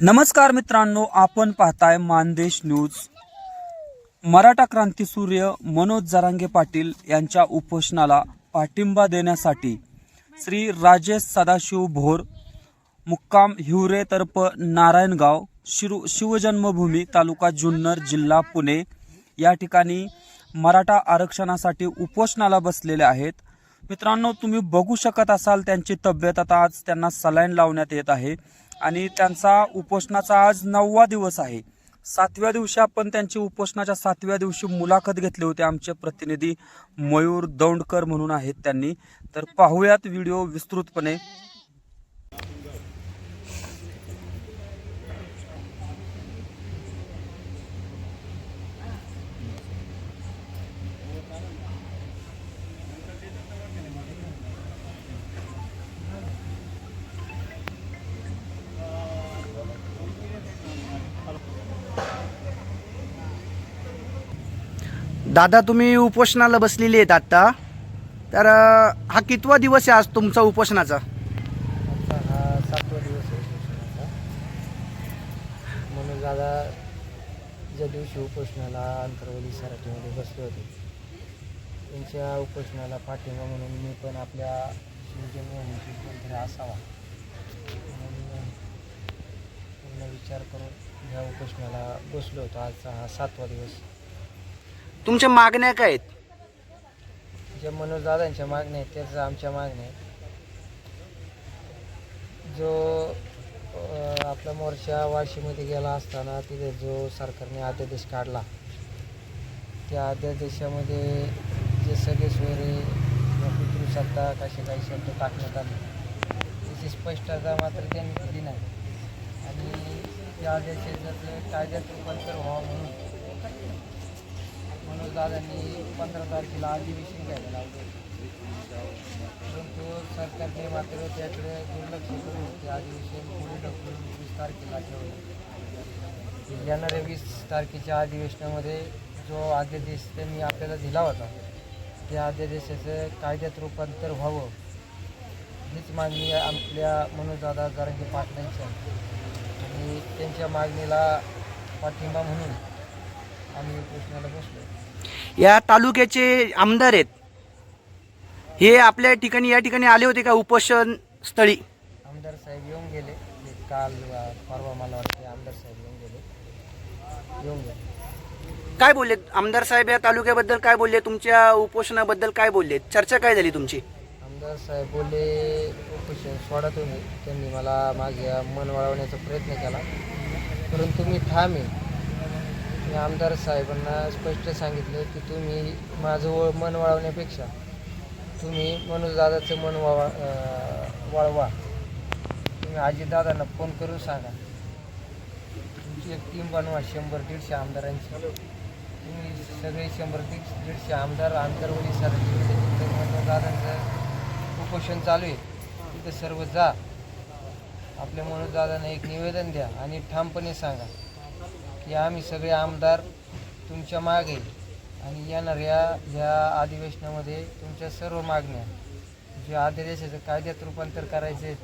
नमस्कार मित्रांनो आपण पाहताय मानदेश न्यूज. मराठा क्रांती सूर्य मनोज जरांगे पाटील यांच्या उपोषणाला पाठिंबा देण्यासाठी श्री राजेश सदाशिव भोर मुक्काम हिवरे तर्फ नारायणगाव शिरू शिवजन्मभूमी तालुका जुन्नर जिल्हा पुणे या ठिकाणी मराठा आरक्षणासाठी उपोषणाला बसलेले आहेत. मित्रांनो तुम्ही बघू शकत असाल त्यांची तब्येत. आता आज त्यांना सलाईन लावण्यात येत आहे. आणि त्यांचा उपोषणाचा आज नववा दिवस आहे. सातव्या दिवशी आपण त्यांची उपोषणाच्या सातव्या दिवशी मुलाखत घेतली होती. आमचे प्रतिनिधी मयूर दौंडकर म्हणून आहेत त्यांनी. तर पाहूयात व्हिडिओ विस्तृतपणे. दादा तुम्ही उपोषणाला बसलेले आहेत आत्ता. तर हा कितवा दिवस आहे आज तुमचा उपोषणाचा? आमचा हा सातवा दिवस आहे उपोषणाचा. म्हणून दादा ज्या दिवशी उपोषणाला अंतर्वली सराठीमध्ये बसले होते त्यांच्या उपोषणाला पाठिंबा म्हणून मी पण आपल्या शिवजन्मभूमीची कोणतरी असावा. म्हणून पूर्ण विचार करून ह्या उपोषणाला बसलो होतो. आजचा हा सातवा दिवस. तुमच्या मागण्या काय आहेत? ज्या मनोजदादांच्या मागण्या आहेत त्याच आमच्या मागण्या आहेत. जो अं, आपला मोर्चा वाशीमध्ये गेला असताना तिथे जो सरकारने अध्यादेश काढला त्या अध्यादेशामध्ये जे सगळे सोयरे पितृसत्ता कसे काही शब्द टाकण्यात आले. त्याची स्पष्टता मात्र त्यांनी दिली नाही. आणि त्या अध्यादेशाचं कायद्यात रूपांतर व्हावं म्हणून दादांनी पंधरा तारखेला अधिवेशन घ्यायला लावलं. परंतु सरकारने मात्र त्याकडे दुर्लक्ष करून ते अधिवेशन पुढे ढकलून वीस तारखेला ठेवलं. येणाऱ्या वीस तारखेच्या अधिवेशनामध्ये जो अध्यादेश त्यांनी आपल्याला दिला होता त्या अध्यादेशाचं कायद्यात रूपांतर व्हावं हीच मागणी आपल्या मनोजदादा जारंगे पाटलांची आहे. आणि त्यांच्या मागणीला पाठिंबा म्हणून आम्ही उपोषणाला बसलो या तालुक्याचे आमदार आहेत. हे आपल्या ठिकाणी या ठिकाणी आले होते का उपोषण स्थळी आमदार साहेब येऊन गेले. ते काल अ, परवा मला वाटते आमदार साहेब येऊन गेले. येऊन गेले. काय बोलले? आमदार साहेब या तालुक्याबद्दल काय बोलले? तुमच्या उपोषणाबद्दल काय बोलले? चर्चा काय झाली तुमची? आमदार साहेब बोलले उपोषण सोडा तुम्ही. त्यांनी मला माझ्या मन वळवण्याचा प्रयत्न केला. परंतु मी ठाम आहे. मी आमदार साहेबांना स्पष्ट सांगितलं की तुम्ही माझं व मन वळवण्यापेक्षा तुम्ही मनोजदादाचं मन वळवा वळवा तुम्ही आजीदादांना फोन करून सांगा. तुमची एक टीम बनवा शंभर दीडशे आमदारांची. तुम्ही सगळे शंभर दीड दीडशे आमदार आंतरवली सर मनोजदादांचं उपोषण चालू आहे. तिथं सर्व जा. आपल्या मनोजदादांना एक निवेदन द्या आणि ठामपणे सांगा. की आम्ही सगळे आमदार तुमच्या मागे आणि येणाऱ्या या अधिवेशनामध्ये तुमच्या सर्व मागण्या जे अध्यादेशाचं कायद्यात रूपांतर करायचे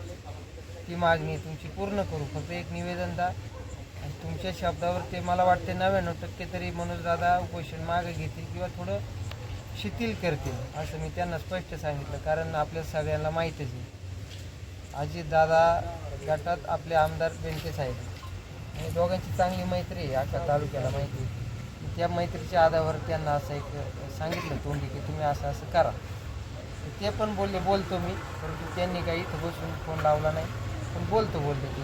ती मागणी तुमची पूर्ण करू. फक्त एक निवेदन द्या. आणि तुमच्या शब्दावर ते मला वाटते नव्याण्णव टक्के तरी मनोजदादा उपोषण मागे घेतील किंवा थोडं शिथिल करतील असं मी त्यांना स्पष्ट सांगितलं. कारण आपल्या सगळ्यांना माहीतच आहे. अजितदादा गटात आपले आमदार बेंके आहेत आणि दोघांची चांगली मैत्री आहे अख्खा तालुक्याला माहिती आहे. त्या मैत्रीच्या आधारावर त्यांना असं एक सांगितलं तोंडी की तुम्ही असं असं करा. ते पण बोलले बोलतो मी परंतु त्यांनी काही इथं बसून फोन लावला नाही. पण बोलतो बोलले ते.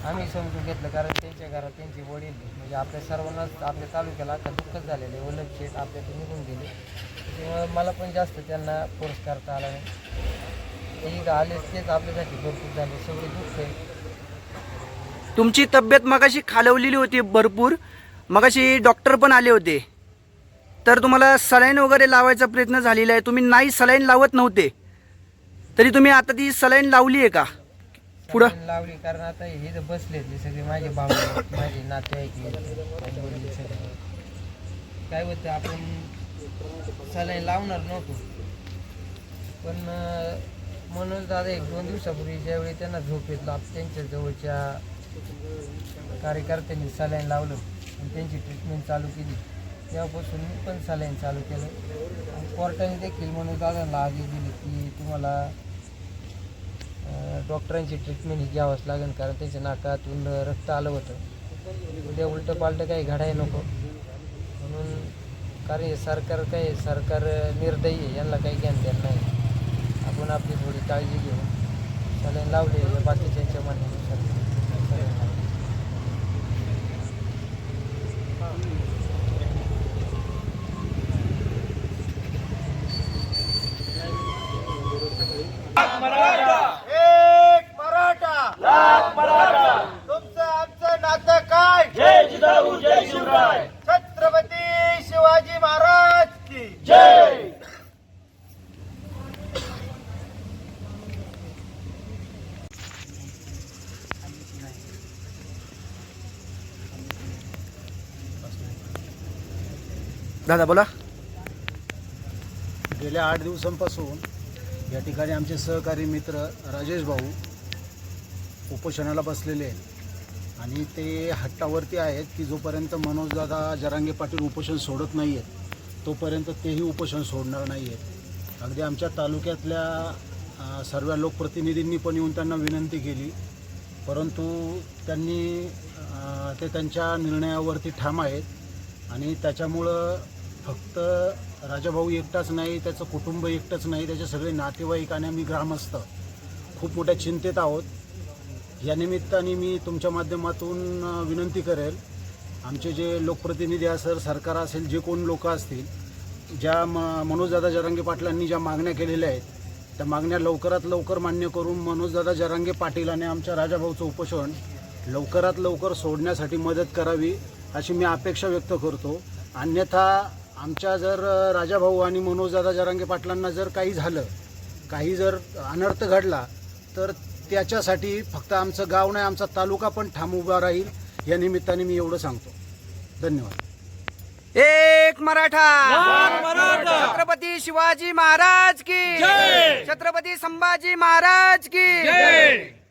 आम्ही समजून घेतलं कारण त्यांच्या घरात त्यांचे वडील म्हणजे आपल्या सर्वांनाच आपल्या तालुक्याला आता दुःखच झालेलं आहे. वल्लभ शेठ आपल्यातून निघून गेले. त्यामुळे मला पण जास्त त्यांना फोर्स करता आला नाही. ते इथं आलेच तेच आपल्यासाठी भरपूर झाले. सगळे दुःख आहे. तुमची तब्येत मगाशी खालवलेली होती भरपूर. मगाशी डॉक्टर पण आले होते. तर तुम्हाला सलाईन वगैरे लावायचा प्रयत्न झालेला आहे. तुम्ही नाही सलाईन लावत नव्हते. तरी तुम्ही आता ती सलाईन लावली आहे का? पुढं? लावली कारण आता हे तर बसले सगळे माझे भाऊ माझे नातेवाईक माझे वडील सगळे. काय होतं आपण सलाईन लावणार नव्हतो. पण अं, म्हणून दादा एक दोन दिवसापूर्वी ज्यावेळी त्यांना झोप येतला त्यांच्या जवळच्या कार्यकर्त्यांनी सलाईन लावलं आणि त्यांची ट्रीटमेंट चालू केली. तेव्हापासून मी पण सलाईन चालू केलं. आणि कोर्टाने देखील म्हणून दादांना आदेश दिले की तुम्हाला डॉक्टरांची ट्रीटमेंट ही घ्यावंच लागेल कारण त्याच्या नाकातून रक्त आलं होतं. उद्या उलटं पालटं काही घडाय नको. म्हणून कारण हे सरकार काय सरकार निर्दयी आहे यांना काही ज्ञान देत नाही. आपण आपली थोडी काळजी घेऊ सलाईन लावली बाकीच्या म्हणण्यानुसार सलाईन लावली. एक मराठा लाख मराठा तुमचं आमचं नातं काय जय जिजाऊ जय शिवराय छत्रपती शिवाजी महाराज की जय दादा बोला. गेल्या आठ दिवसांपासून या ठिकाणी आमचे सहकारी मित्र राजेश भाऊ उपोषणाला बसलेले आहेत. आणि ते हट्टावरती आहेत की जोपर्यंत मनोजदादा जरांगे पाटील उपोषण सोडत नाही आहेत तोपर्यंत तेही उपोषण सोडणार नाही आहेत. अगदी आमच्या तालुक्यातल्या सर्व लोकप्रतिनिधींनी पण येऊन त्यांना विनंती केली. परंतु त्यांनी ते त्यांच्या निर्णयावरती ठाम आहेत. आणि त्याच्यामुळं फक्त राजाभाऊ एकटाच नाही त्याचं कुटुंब एकटंच नाही त्याचे सगळे नातेवाईक आणि आम्ही ग्रामस्थ. खूप मोठ्या चिंतेत आहोत. या निमित्ताने मी तुमच्या माध्यमातून विनंती करेल आमचे जे लोकप्रतिनिधी असेल सरकार असेल जे कोण लोक असतील ज्या म मनोजदादा जरांगे पाटलांनी ज्या मागण्या केलेल्या आहेत त्या मागण्या लवकरात लवकर मान्य करून मनोजदादा जरांगे पाटील आणि आमच्या राजाभाऊचं उपोषण लवकरात लवकर सोडण्यासाठी मदत करावी अशी मी अपेक्षा व्यक्त करतो. अन्यथा आमच्या जर राजाभाऊ आणि मनोजदादा जरांगे पाटलांना जर काही झालं काही जर अनर्थ घडला तर त्याच्यासाठी फक्त आमचं गाव नाही आमचा तालुका पण ठाम उभा राहील या निमित्ताने मी एवढं सांगतो. धन्यवाद. एक मराठा. छत्रपती शिवाजी महाराज की. छत्रपती संभाजी महाराज की.